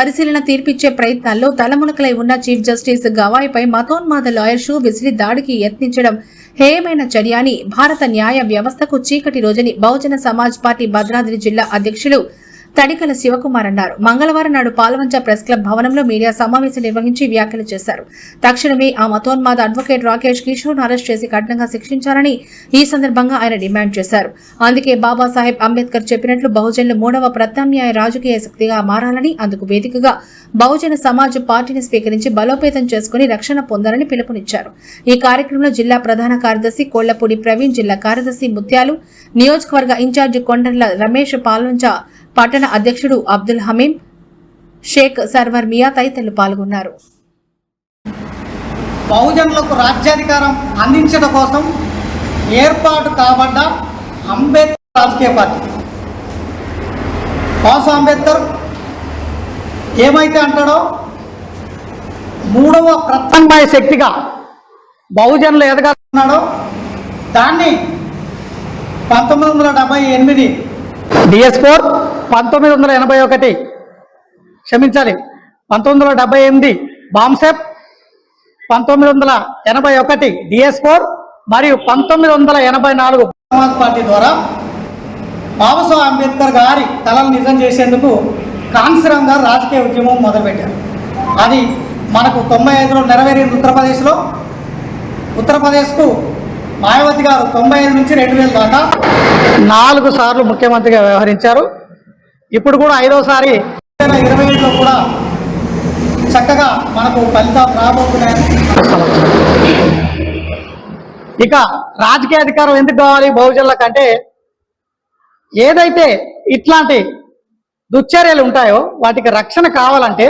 పరిశీలన తీర్పిచ్చే ప్రయత్నాల్లో తలమునకలై ఉన్న చీఫ్ జస్టిస్ గవాయిపై మతోన్మాద లాయర్ షూ విసిరి దాడికి యత్నించడం హేయమైన చర్య అని భారత న్యాయ వ్యవస్థకు చీకటి రోజని బహుజన సమాజ్ పార్టీ భద్రాద్రి జిల్లా అధ్యక్షులు తడికల శివకుమార్ అన్నారు. మంగళవారం నాడు పాలవంచ ప్రెస్ క్లబ్ భవనంలో మీడియా సమావేశం నిర్వహించి వ్యాఖ్యలు చేశారు. తక్షణమే ఆ మతోన్మాద అడ్వకేట్ రాకేష్ కిషోర్ అరెస్ట్ చేసి కఠినంగా శిక్షించాలని ఈ సందర్భంగా ఆయన డిమాండ్ చేశారు. అందుకే బాబాసాహెబ్ అంబేద్కర్ చెప్పినట్లు బహుజనులు మూడవ ప్రత్యామ్నాయ రాజకీయ శక్తిగా మారాలని అందుకు వేదికగా బహుజన సమాజ్ పార్టీని స్వీకరించి బలోపేతం చేసుకుని రక్షణ పొందాలని పిలుపునిచ్చారు. ఈ కార్యక్రమంలో జిల్లా ప్రధాన కార్యదర్శి కోళ్ళపూడి ప్రవీణ్ జిల్లా కార్యదర్శి ముత్యాలు నియోజకవర్గ ఇన్ఛార్జి కొండర్ల రమేష్ పాల్వంచ పట్టణ అధ్యక్షుడు అబ్దుల్ హమీం షేక్ సర్వర్ మియా తదితరులు పాల్గొన్నారు. బహుజనులకు రాజ్యాధికారం అందించడం కోసం ఏర్పాటు కాబడ్డ అంబేద్కర్ రాజకీయ పార్టీ. బాసు అంబేద్కర్ ఏమైతే అంటాడో మూడవ ప్రత్యామ్నాయ శక్తిగా బహుజనులు ఎదగాలన్నాడో దాన్ని పంతొమ్మిది వందల డెబ్బై ఎనిమిది డిఎస్ ఫోర్ పంతొమ్మిది వందల ఎనభై ఒకటి. క్షమించాలి. పంతొమ్మిది వందల డెబ్బై ఎనిమిది బాంసెప్ పంతొమ్మిది వందల ఎనభై ఒకటి డిఎస్ ఫోర్ మరియు పంతొమ్మిది వందల ఎనభై నాలుగు సమాజ్ పార్టీ ద్వారా బాబాసాహెబ్ అంబేద్కర్ గారి కళలు నిజం చేసేందుకు కాన్సీరామ్ గారు రాజకీయ ఉద్యమం మొదలుపెట్టారు. అది మనకు తొంభై ఐదులో నెరవేరింది ఉత్తరప్రదేశ్లో. ఉత్తరప్రదేశ్కు మాయావతి గారు తొంభై ఐదు నుంచి రెండు వేల దాకా నాలుగు సార్లు ముఖ్యమంత్రిగా వ్యవహరించారు. ఇప్పుడు కూడా ఐదోసారి ఇరవై ఏడులో కూడా చక్కగా మనకు ఫలితాలు రాబోతున్నాయని ఇక రాజకీయ అధికారం ఎందుకు కావాలి? బహుజనుల కంటే ఏదైతే ఇట్లాంటి దుశ్చర్యలు ఉంటాయో వాటికి రక్షణ కావాలంటే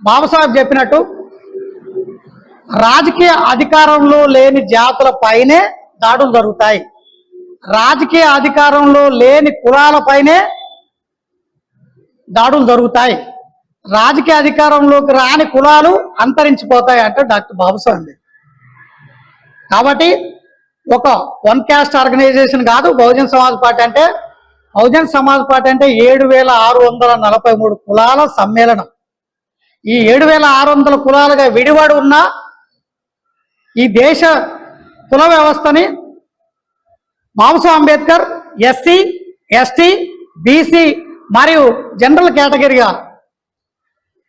బాబాసాహెబ్ చెప్పినట్టు రాజకీయ అధికారంలో లేని జాతుల పైనే దాడులు జరుగుతాయి. రాజకీయ అధికారంలో లేని కులాలపైనే దాడులు జరుగుతాయి. రాజకీయ అధికారంలోకి రాని కులాలు అంతరించిపోతాయి అంటే డాక్టర్ బాబాసాహెబ్ అంబేద్కర్ కాబట్టి ఒక వన్ క్యాస్ట్ ఆర్గనైజేషన్ కాదు బహుజన్ సమాజ్ పార్టీ అంటే బహుజన్ సమాజ్ పార్టీ అంటే ఏడు వేల ఆరు వందల నలభై మూడు కులాల సమ్మేళనం. ఈ ఏడు వేల ఆరు వందల కులాలుగా విడివడి ఉన్న ఈ దేశ కుల వ్యవస్థని Babasaheb Ambedkar SC ST BC మరియు జనరల్ కేటగిరీగా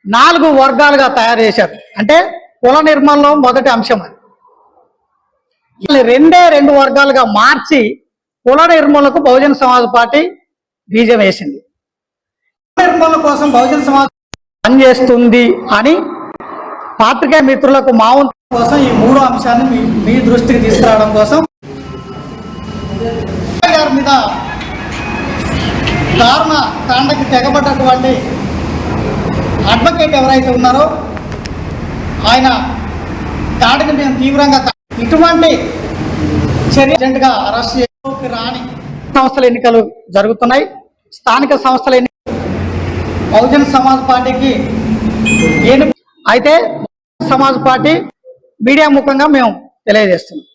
నాలుగు వర్గాలుగా తయారు చేశారు. అంటే కుల నిర్మూలన మొదటి అంశం అది. రెండే రెండు వర్గాలుగా మార్చి కుల నిర్మూలనకు బహుజన సమాజ్ పార్టీ బీజం వేసింది. నిర్మూలన కోసం బహుజన సమాజ్ పనిచేస్తుంది అని పాత్రికేయ మిత్రులకు మావంత కోసం ఈ మూడు అంశాన్ని మీ మీ దృష్టికి తీసుకురావడం కోసం. గారి మీద దారుణ కాండకి తెగబడ్డటువంటి అడ్వకేట్ ఎవరైతే ఉన్నారో ఆయన దాడిని మేము తీవ్రంగా ఇటువంటి చర్యగా అరెస్ట్ చేయడానికి రాని సంస్థల ఎన్నికలు జరుగుతున్నాయి. స్థానిక సంస్థల ఎన్నికలు బహుజన సమాజ్ పార్టీకి ఏను అయితే సమాజ్ పార్టీ మీడియా ముఖంగా మేము తెలియజేస్తున్నాం.